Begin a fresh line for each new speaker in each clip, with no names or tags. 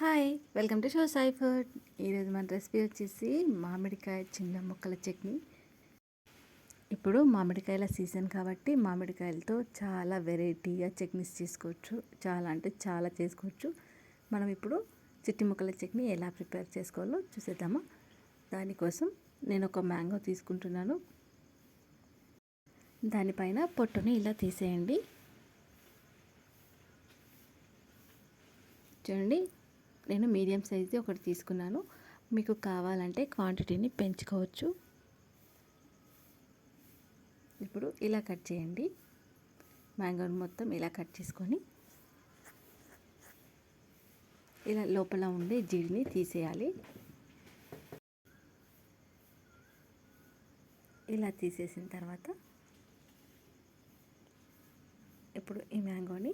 Hi welcome to show Sai food ఈరోజు మన recipe వచ్చేసి మామిడికాయ చిన్న ముక్కల చట్నీ. ఇప్పుడు మామిడికాయల సీజన్ కాబట్టి మామిడికాయలతో చాలా వెరైటీగా చట్నీస్ చేసుకోవచ్చు. చాలా అంటే చాలా చేసుకోవచ్చు. మనం ఇప్పుడు చిట్టి ముక్కల చట్నీ ఎలా ప్రిపేర్ చేసుకోవాలో చూసేద్దామా? దానికోసం నేను ఒక మ్యాంగో తీసుకుంటున్నాను. దానిపైన పొట్టుని ఇలా తీసేయండి. చూడండి నేను మీడియం సైజ్ది ఒకటి తీసుకున్నాను. మీకు కావాలంటే క్వాంటిటీని పెంచుకోవచ్చు. ఇప్పుడు ఇలా కట్ చేయండి. మ్యాంగోని మొత్తం ఇలా కట్ చేసుకొని ఇలా లోపల ఉండే జీడిని తీసేయాలి. ఇలా తీసేసిన తర్వాత ఇప్పుడు ఈ మ్యాంగోని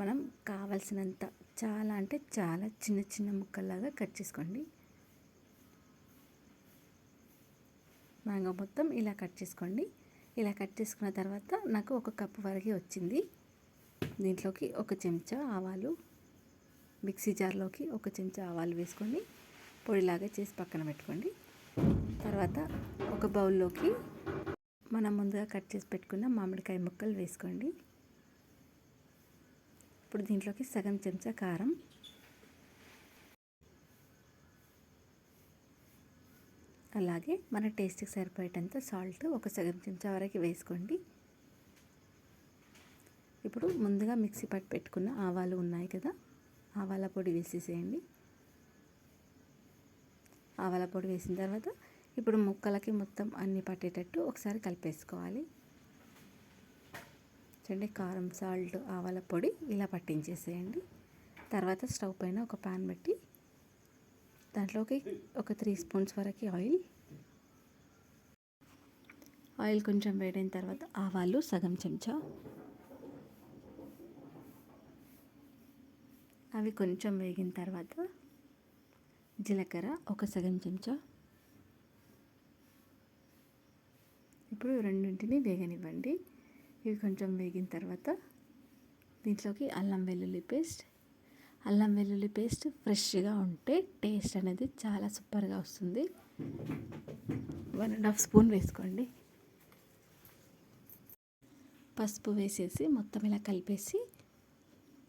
మనం కావలసినంత చాలా అంటే చాలా చిన్న చిన్న ముక్కల్లాగా కట్ చేసుకోండి. మ్యాంగో మొత్తం ఇలా కట్ చేసుకోండి. ఇలా కట్ చేసుకున్న తర్వాత నాకు ఒక కప్పు వరకు వచ్చింది. దీంట్లోకి ఒక చెంచా ఆవాలు మిక్సీ జార్లోకి ఒక చెంచా ఆవాలు వేసుకొని పొడిలాగా చేసి పక్కన పెట్టుకోండి. తర్వాత ఒక బౌల్లోకి మనం ముందుగా కట్ చేసి పెట్టుకున్న మామిడికాయ ముక్కలు వేసుకోండి. ఇప్పుడు దీంట్లోకి సగం చెంచా కారం. అలాగే మన టేస్ట్కి సరిపోయేటంత సాల్ట్ ఒక సగం చెంచా వరకు వేసుకోండి. ఇప్పుడు ముందుగా మిక్సీ పట్టు పెట్టుకున్న ఆవాలు ఉన్నాయి కదా ఆవాల పొడి వేసేసేయండి. ఆవాల పొడి వేసిన తర్వాత ఇప్పుడు ముక్కలకి మొత్తం అన్ని పట్టేటట్టు ఒకసారి కలిపేసుకోవాలి. చూడండి కారం సాల్ట్ ఆవాల పొడి ఇలా పట్టించేసేయండి. తర్వాత స్టవ్ పైన ఒక పాన్ పెట్టి దాంట్లోకి ఒక త్రీ స్పూన్స్ వరకు ఆయిల్. ఆయిల్ కొంచెం వేడైన తర్వాత ఆవాలు సగం చెంచా. అవి కొంచెం వేగిన తర్వాత జీలకర్ర ఒక సగం చెంచా. ఇప్పుడు రెండింటిని వేగనివ్వండి. ఇవి కొంచెం వేగిన తర్వాత దీంట్లోకి అల్లం వెల్లుల్లి పేస్ట్. అల్లం వెల్లుల్లి పేస్ట్ ఫ్రెష్గా ఉంటే టేస్ట్ అనేది చాలా సూపర్గా వస్తుంది. వన్ అండ్ హాఫ్ స్పూన్ వేసుకోండి. పసుపు వేసేసి మొత్తం ఇలా కలిపేసి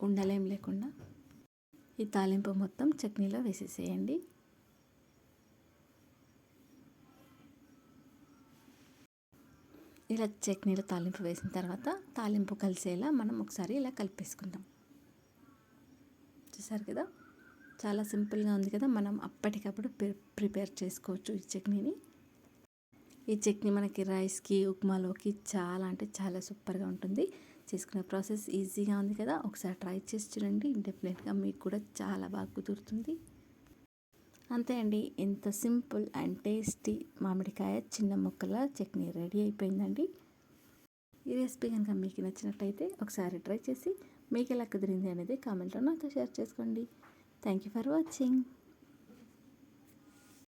ఉండలేం లేకుండా ఈ తాలింపు మొత్తం చట్నీలో వేసేసేయండి. ఇలా చట్నీలో తాలింపు వేసిన తర్వాత తాలింపు కలిసేలా మనం ఒకసారి ఇలా కలిపేసుకుందాం. చూసారు కదా? చాలా సింపుల్గా ఉంది కదా? మనం అప్పటికప్పుడు ప్రిపేర్ చేసుకోవచ్చు ఈ చట్నీని. ఈ చట్నీ మనకి రైస్కి ఉప్మాలోకి చాలా అంటే చాలా సూపర్గా ఉంటుంది. చేసుకునే ప్రాసెస్ ఈజీగా ఉంది కదా? ఒకసారి ట్రై చేసి చూడండి. డెఫినెట్గా మీకు కూడా చాలా బాగా కుదురుతుంది. అంతే అండి. ఎంత సింపుల్ అండ్ టేస్టీ మామిడికాయ చిన్న ముక్కల చట్నీ రెడీ అయిపోయిందండి. ఈ రెసిపీ కనుక మీకు నచ్చినట్టయితే ఒకసారి ట్రై చేసి మీకు ఎలా కుదిరింది అనేది కామెంట్లో నాతో షేర్ చేసుకోండి. Thank you for watching.